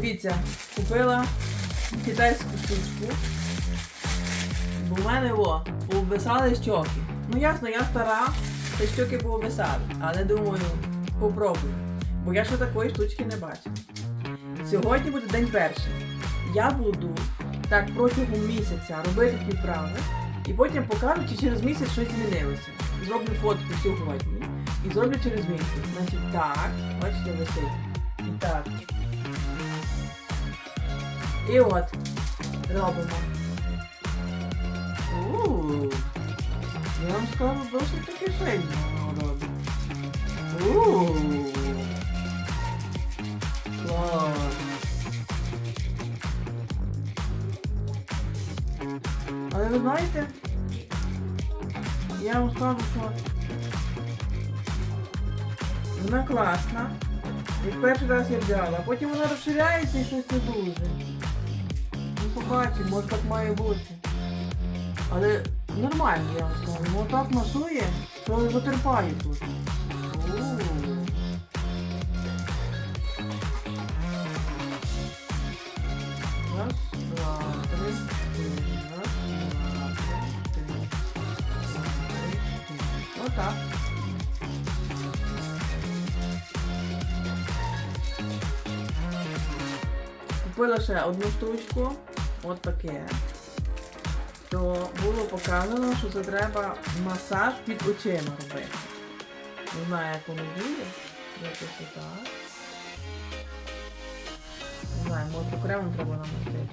Дивіться, купила китайську штучку. Бо в мене о, пообвисали щоки. Ну ясно, я стара, та щоки пообвисали. Але думаю, попробую. Бо я ще такої штучки не бачила. Сьогодні буде день перший. Я буду так протягом місяця робити ті вправи, і потім покажу, чи через місяць щось змінилося. Зроблю фотку сьогодні і зроблю через місяць. Значить, так, бачите, висить. І так. І от. Робимо. Ууу. Я вам скажу, досить таки сильно воно робить. Ууу. Клас. Але ви знаєте, я вам скажу, що вона класна. Як перший раз я взяла, а потім вона розширяється і щось не дуже. Ну побачимо, може так має бути. Але нормально, я вам скажу. Ну так масує, що затерпає тут. Три. Отак. Купила ще одну штучку, от таке. То було показано, що це треба масаж під очима робити. Не знаю, як воно буде. Якось отак. Не знаю, може окремо треба намастити.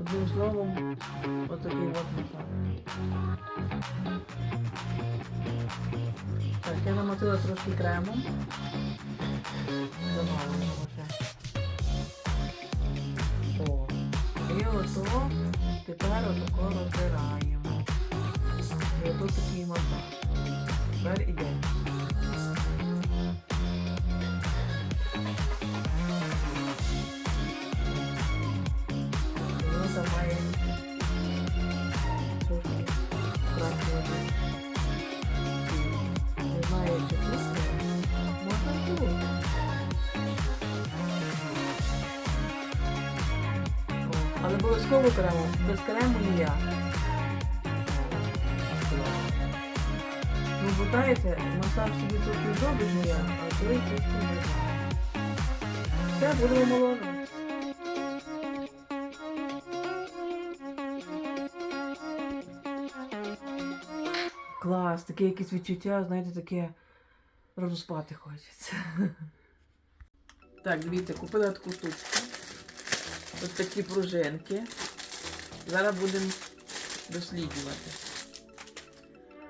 Одним словом, отакий от масаж. Так, я намотила трошки кремом. Замало ще. І тепер отако розбираємо. І тут такий мотор. Тепер іде. Але обов'язково крему. Без крему ніяк. Ну, бо знаєте, масаж собі тут не зробиш ніяк, а коли трішки не Все, будемо молодими. Клас, таке якесь відчуття, знаєте, таке разу спати хочеться. Так, дивіться, купила таку штучку. Ось такі пружинки. Зараз будемо досліджувати.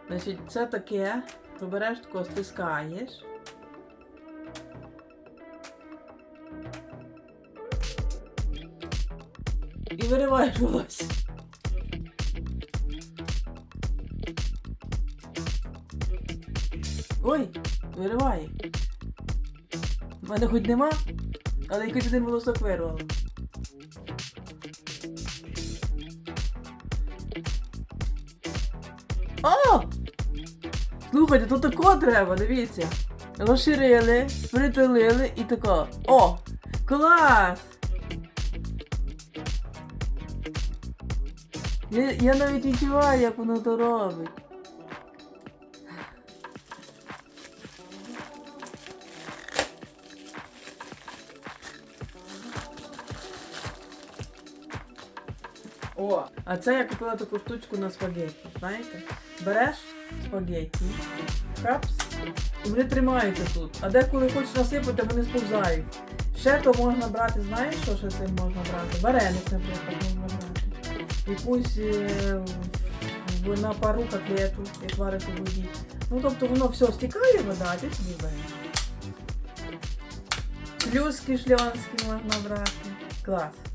Значить, це таке, то береш тако, стискаєш. І вириваєш волосся. Ой, вириває. У мене хоч нема, але якийсь один волосок вирвало. О! Слухайте, тут тако треба, дивіться. Розширили, притулили і тако. О! Клас! Я, я навіть відчуваю, як воно то робить. О, а це я купила таку штучку на спагетті, знаєте? Береш спагетті, хапс, і вони тримаються тут. А деколи хочеш насипати, вони сповзають. Ще то можна брати, знаєш, що ще цим можна брати? Вареник, наприклад, можна брати. Якусь е, на пару котлету, як вариш у воді. Ну тобто воно все стікає вода, а ти собі береш. Плюски шльонські можна брати. Клас.